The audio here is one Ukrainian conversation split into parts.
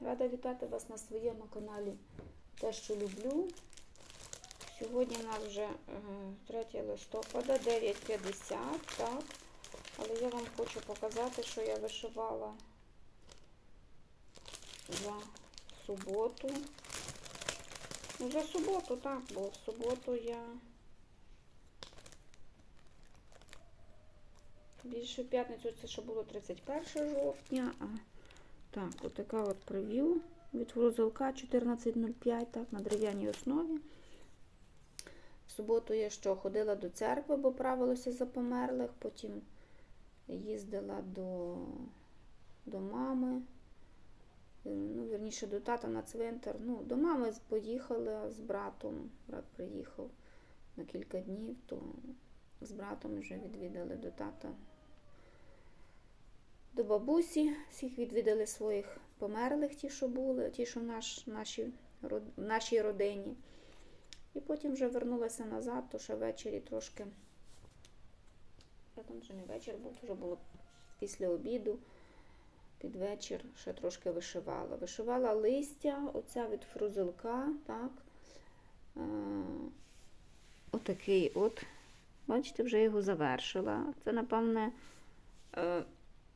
Рада вітати вас на своєму каналі Те, що люблю. Сьогодні у нас вже е, 3 листопада, 9.50, так. Але я вам хочу показати, що я вишивала за суботу. Ну, за суботу, так, бо в суботу я більше в п'ятницю це ще було 31 жовтня, а так, отака от прев'ю від Фрузелка 1405, так, на дерев'яній основі. В суботу я що, ходила до церкви, бо правилося за померлих, потім їздила до, до мами, е, ну, вірніше, до тата на цвинтар. Ну, до мами поїхала з братом. Брат приїхав на кілька днів, то з братом вже відвідали до тата до бабусі, всіх відвідали своїх померлих, ті, що були, ті, що в наш, нашій, в нашій родині. І потім вже вернулася назад, то ще ввечері трошки. Я там вже не вечір був, вже було після обіду, під вечір ще трошки вишивала. Вишивала листя, оця від фрузелка, так. Е, Отакий от. Бачите, вже його завершила. Це, напевне, е,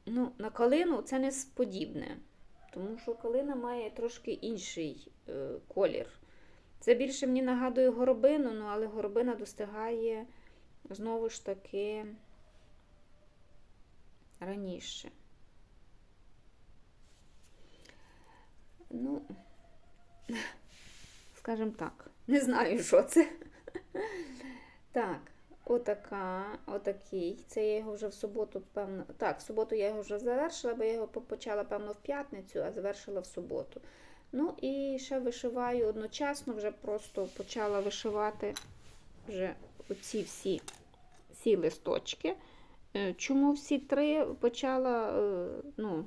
ну, на калину це не подібне, тому що калина має трошки інший е, колір. Це більше мені нагадує горобину, ну, але горобина достигає знову ж таки раніше. Ну, скажімо так, не знаю, що це. Так, отака, отакий. Це я його вже в суботу, певно. Так, в суботу я його вже завершила, бо я його почала, певно, в п'ятницю, а завершила в суботу. Ну і ще вишиваю одночасно, вже просто почала вишивати вже оці всі, всі листочки. Е, Чому всі три почала, е, ну,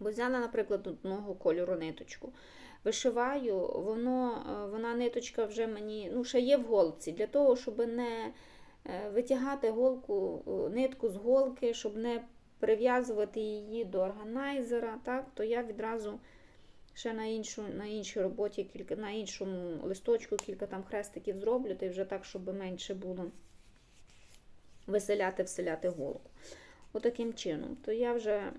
бо взяла, наприклад, одного кольору ниточку. Вишиваю, воно, е, вона ниточка вже мені, ну, ще є в голці, для того, щоб не е, витягати голку, е, нитку з голки, щоб не прив'язувати її до органайзера, так, то я відразу ще на, іншу, на іншій роботі, кілька, на іншому листочку кілька там хрестиків зроблю, та й вже так, щоб менше було виселяти, вселяти голку. Отаким чином. То я вже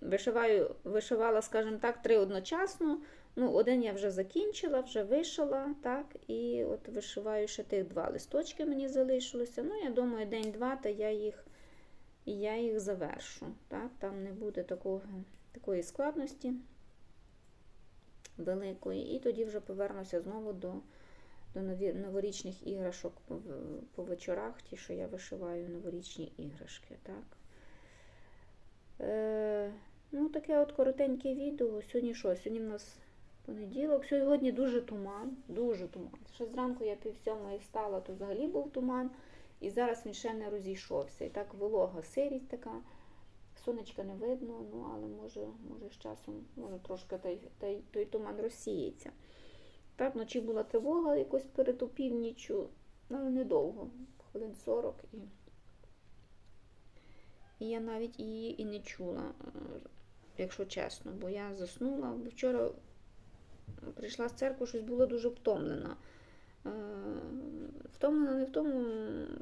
вишиваю, вишивала, скажімо так, три одночасно. Ну, один я вже закінчила, вже вишила, так, і от вишиваю ще тих два листочки мені залишилося. Ну, я думаю, день-два, та я їх, я їх завершу. Так, там не буде такого, такої складності великої. І тоді вже повернуся знову до, до нові, новорічних іграшок по вечорах, ті, що я вишиваю новорічні іграшки. Так. Е, ну, таке от коротеньке відео. Сьогодні що? Сьогодні в нас понеділок. Сьогодні дуже туман, дуже туман. Ще зранку я пів сьомої встала, то взагалі був туман. І зараз він ще не розійшовся. І так волога, сирість така. Сонечка не видно, ну але може, може з часом, може трошки той, той, той туман розсіється. Так, вночі була тривога якось перед опівніччю, ну, але недовго, хвилин 40. І, і я навіть її і не чула, е, якщо чесно, бо я заснула. Вчора прийшла з церкви, щось була дуже втомлена. Е, Втомлена не в тому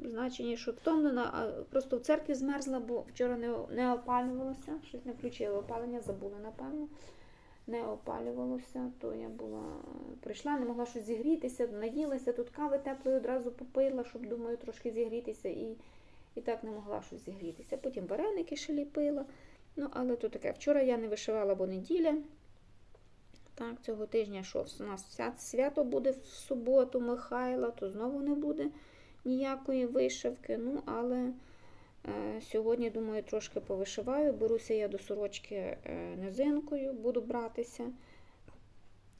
значенні, що втомлена, а просто в церкві змерзла, бо вчора не, опалювалося, щось не включила опалення, забула, напевно. Не опалювалося, то я була, прийшла, не могла щось зігрітися, наїлася, тут кави теплої одразу попила, щоб, думаю, трошки зігрітися, і, і так не могла щось зігрітися. Потім вареники ще ліпила. Ну, але то таке. Вчора я не вишивала, бо неділя. Так, цього тижня що у нас свят- свято буде в суботу Михайла, то знову не буде ніякої вишивки. Ну, але сьогодні, думаю, трошки повишиваю. Беруся я до сорочки е, низинкою, буду братися.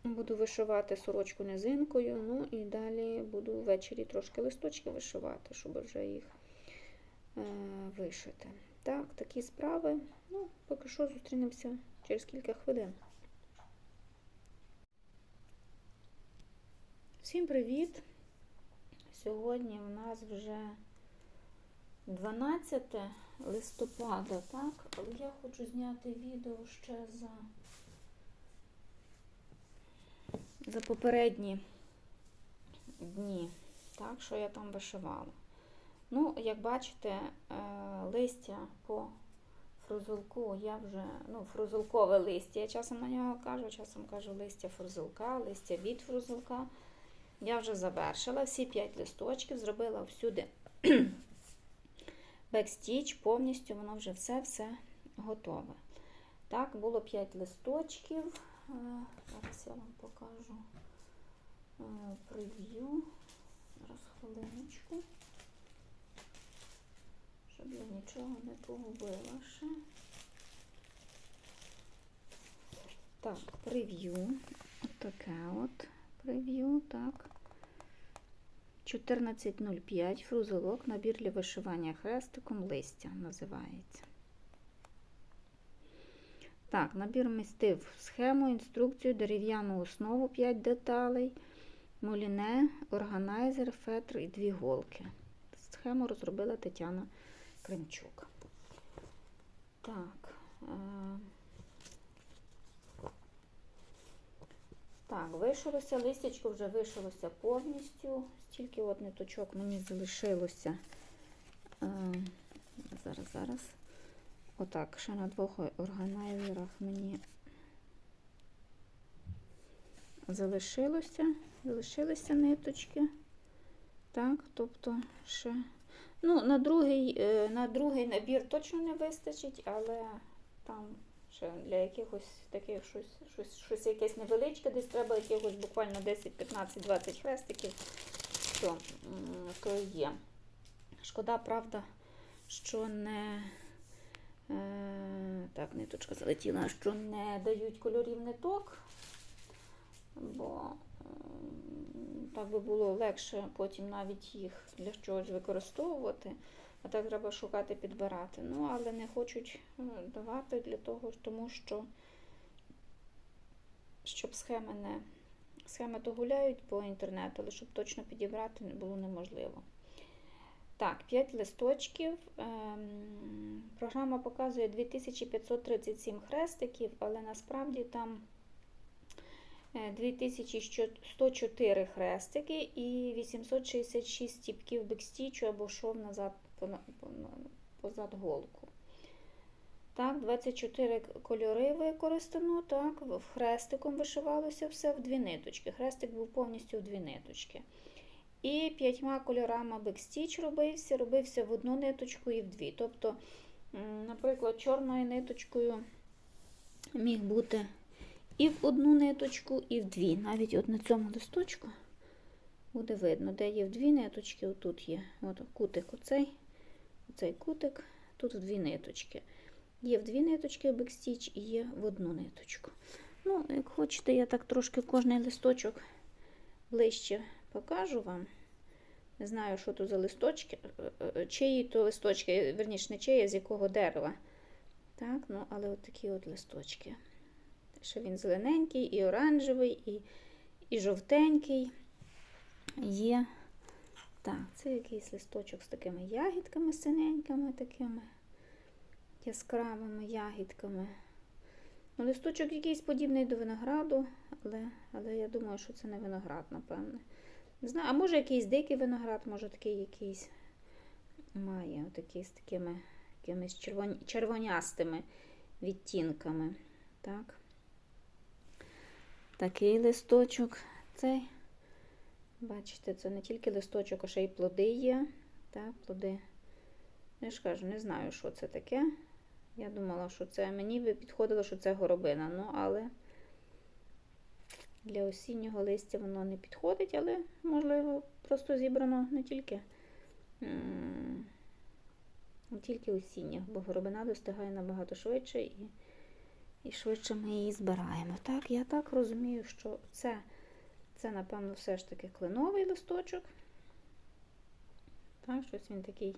Буду вишивати сорочку низинкою, ну і далі буду ввечері трошки листочки вишивати, щоб вже їх е, вишити. Так, такі справи. Ну, поки що зустрінемося через кілька хвилин. Всім привіт! Сьогодні в нас вже 12 листопада, так? Але я хочу зняти відео ще за за попередні дні, так, що я там вишивала. Ну, як бачите, е, листя по фрузулку я вже, ну, фрузулкове листя, я часом на нього кажу, часом кажу листя фрузулка, листя від фрузулка. Я вже завершила всі 5 листочків, зробила всюди бекстіч, повністю воно вже все-все готове. Так, було 5 листочків. Е, Зараз я вам покажу е, прев'ю. Зараз хвилиночку. Щоб я нічого не погубила ще. Так, прев'ю. Отаке от прев'ю, так. 14.05 фрузелок, набір для вишивання хрестиком листя називається. Так, набір містив схему, інструкцію, дерев'яну основу 5 деталей, муліне, органайзер, фетр і дві голки. Схему розробила Тетяна Кримчук. Так. Так, вишилося, листячко вже вишилося повністю. Стільки от ниточок мені залишилося. Е зараз, зараз. Отак, ще на двох органайзерах мені залишилося, залишилися ниточки. Так, тобто ще. Ну, на другий, е, на другий набір точно не вистачить, але там ще для якихось таких щось, щось, щось якесь невеличке, десь треба якихось буквально 10, 15, 20 хрестиків, м, то є. Шкода, правда, що не. Е, Так, ниточка залетіла, що не дають кольорів ниток, бо м, так би було легше потім навіть їх для чогось використовувати. А так треба шукати, підбирати. Ну, але не хочуть е, давати для того, тому що щоб схеми не. Схеми то гуляють по інтернету, але щоб точно підібрати було неможливо. Так, 5 листочків. Ем, Програма показує 2537 хрестиків, але насправді там е, 2104 хрестики і 866 стіпків бекстічу або шов назад позад голку. Так, 24 кольори використано. Так, хрестиком вишивалося все в дві ниточки. Хрестик був повністю в дві ниточки. І п'ятьма кольорами бекстіч робився, робився в одну ниточку і в дві. Тобто, наприклад, чорною ниточкою міг бути і в одну ниточку, і в дві. Навіть от на цьому листочку буде видно, де є в дві ниточки, отут є. От кутик оцей, оцей кутик, тут в дві ниточки. Є в дві ниточки бекстіч і є в одну ниточку. Ну, як хочете, я так трошки кожний листочок ближче покажу вам. Не знаю, що то за листочки, е, е, чиї то листочки, верніше, не чиї, з якого дерева. Так, ну, але от такі от листочки. Що він зелененький, і оранжевий, і, і жовтенький. Є. Так, це якийсь листочок з такими ягідками синенькими, такими яскравими ягідками. Ну, листочок якийсь подібний до винограду, але, але я думаю, що це не виноград, напевне. Не знаю, а може якийсь дикий виноград, може такий якийсь має отакий з такими якимись червоні, червонястими відтінками. Так. Такий листочок. Цей, бачите, це не тільки листочок, а ще й плоди є. Так, плоди. Я ж кажу, не знаю, що це таке. Я думала, що це мені би підходило, що це горобина. Ну, але для осіннього листя воно не підходить, але, можливо, просто зібрано не тільки, не тільки осіннє, бо горобина достигає набагато швидше і, і швидше ми її збираємо. Так, я так розумію, що це, це, напевно, все ж таки кленовий листочок. Так, щось він такий.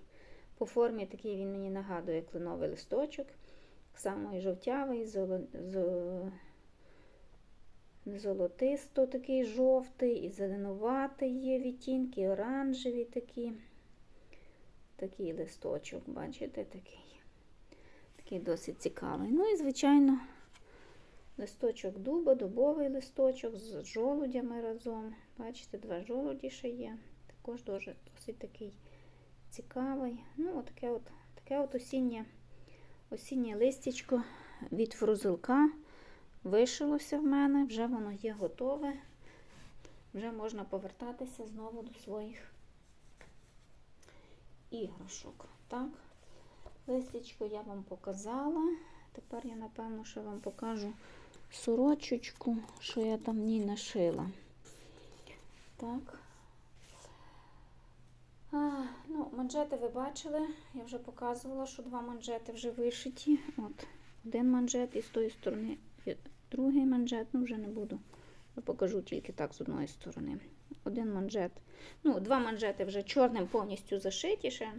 По формі такий він мені нагадує кленовий листочок. Так само і жовтявий, золо, зо, золотисто такий жовтий, і зеленуватий є відтінки, і оранжеві такі. Такий листочок, бачите, такий. Такий досить цікавий. Ну і, звичайно, листочок дуба, дубовий листочок з жолудями разом. Бачите, два жолуді ще є. Також дуже досить такий цікавий. Ну, таке от, таке от осіннє, осіннє листячко від фрузилка вишилося в мене, вже воно є готове. Вже можна повертатися знову до своїх іграшок. Так, листячко я вам показала. Тепер я, напевно, що вам покажу сорочечку, що я там в ній нашила. Так. А, ну, манжети ви бачили. Я вже показувала, що два манжети вже вишиті. От, один манжет і з тої сторони другий манжет. Ну, вже не буду. Я покажу тільки так з одної сторони. Один манжет. Ну, два манжети вже чорним повністю зашиті, ще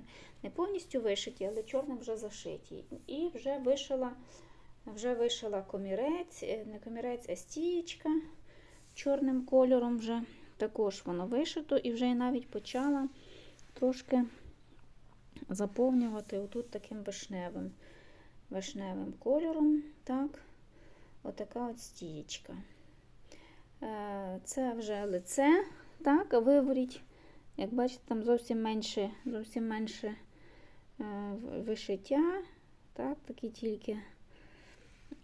не повністю вишиті, але чорним вже зашиті. І вже вишила, вже вишила комірець, е, не комірець, а стієчка чорним кольором вже. Також воно вишито, і вже я навіть почала трошки заповнювати отут таким вишневим, вишневим кольором. Так, отака от стієчка. Е, Це вже лице, так, виворіть, як бачите, там зовсім менше, зовсім менше е, вишиття, так, такі тільки.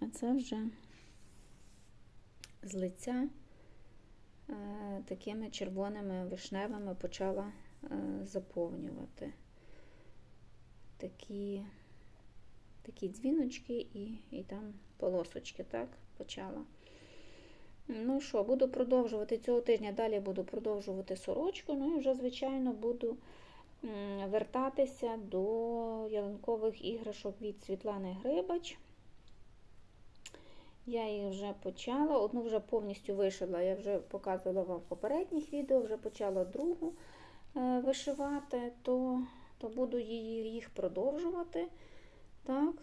А це вже з лиця е, такими червоними вишневими почала е, заповнювати такі, такі дзвіночки і, і там полосочки, так, почала. Ну що, буду продовжувати цього тижня. Далі буду продовжувати сорочку. Ну і вже, звичайно, буду вертатися до ялинкових іграшок від Світлани Грибач. Я їх вже почала. Одну вже повністю вишила, я вже показувала вам в попередніх відео, вже почала другу е, вишивати, то, то буду її, їх продовжувати. Так.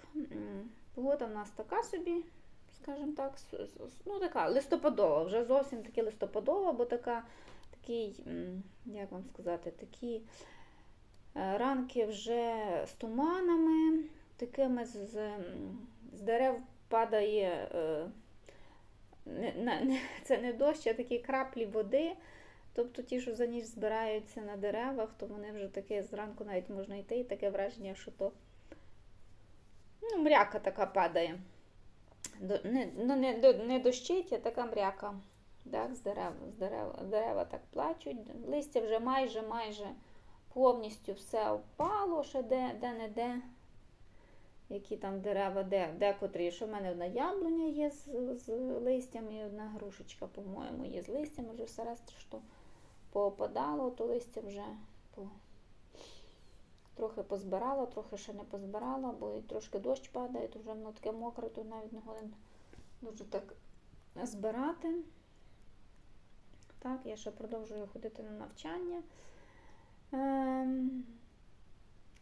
Погода в нас така собі, скажімо так, ну така листопадова, вже зовсім таки листопадова, бо така, такий, як вам сказати, такі е, ранки вже з туманами, такими з, з дерев падає, е, це не дощ, а такі краплі води. Тобто ті, що за ніч збираються на деревах, то вони вже таке зранку навіть можна йти, і таке враження, що то ну, мряка така падає. До, не, ну, не, до, не дощить, а така мряка. Так, з дерев, з дерев, дерева так плачуть. Листя вже майже майже повністю все впало, ще де, де не де. Які там дерева, де, декотрі, що в мене одна яблуня є з, з листям, і одна грушечка, по-моєму, є з листям, вже все решта, що поопадало, то листя вже по, трохи позбирала, трохи ще не позбирала, бо і трошки дощ падає, то вже воно таке мокре, то навіть не годин дуже так збирати. Так, я ще продовжую ходити на навчання. Ем,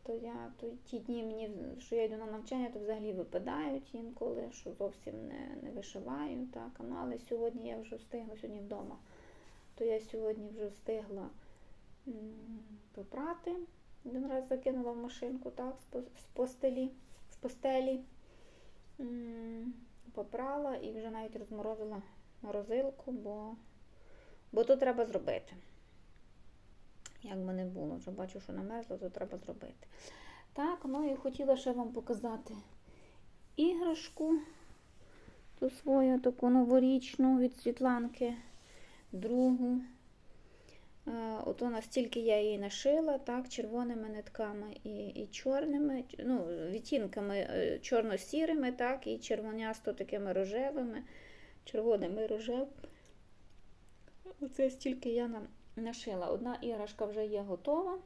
то я то ті дні мені, що я йду на навчання, то взагалі випадають інколи, що зовсім не, не вишиваю. Так. Ну, але сьогодні я вже встигла, сьогодні вдома, то я сьогодні вже встигла попрати. Один раз закинула в машинку, так, з по- з постелі, з постелі. Попрала і вже навіть розморозила морозилку, бо, бо то треба зробити. Як би не було, вже бачу, що намерзло, то треба зробити. Так, ну і хотіла ще вам показати іграшку, ту свою таку новорічну від Світланки, другу. Е, Ото настільки я її нашила, так, червоними нитками і, і чорними, ну, відтінками е, чорно-сірими, так, і червонясто такими рожевими, червоними рожевими. Оце стільки я нам нашила. Одна іграшка вже є готова,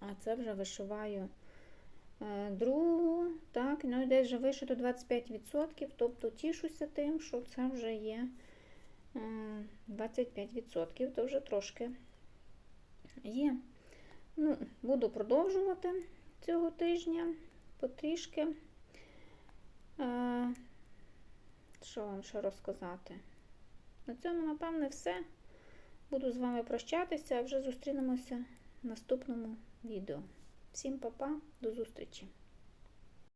а це вже вишиваю е, другу. Так, ну і десь вже вишито 25%, тобто тішуся тим, що це вже є. е, 25%, то вже трошки є. Ну, буду продовжувати цього тижня потрішки. Е, Що вам ще розказати? На цьому, напевне, все. Буду з вами прощатися, а вже зустрінемося в наступному відео. Всім па-па, до зустрічі!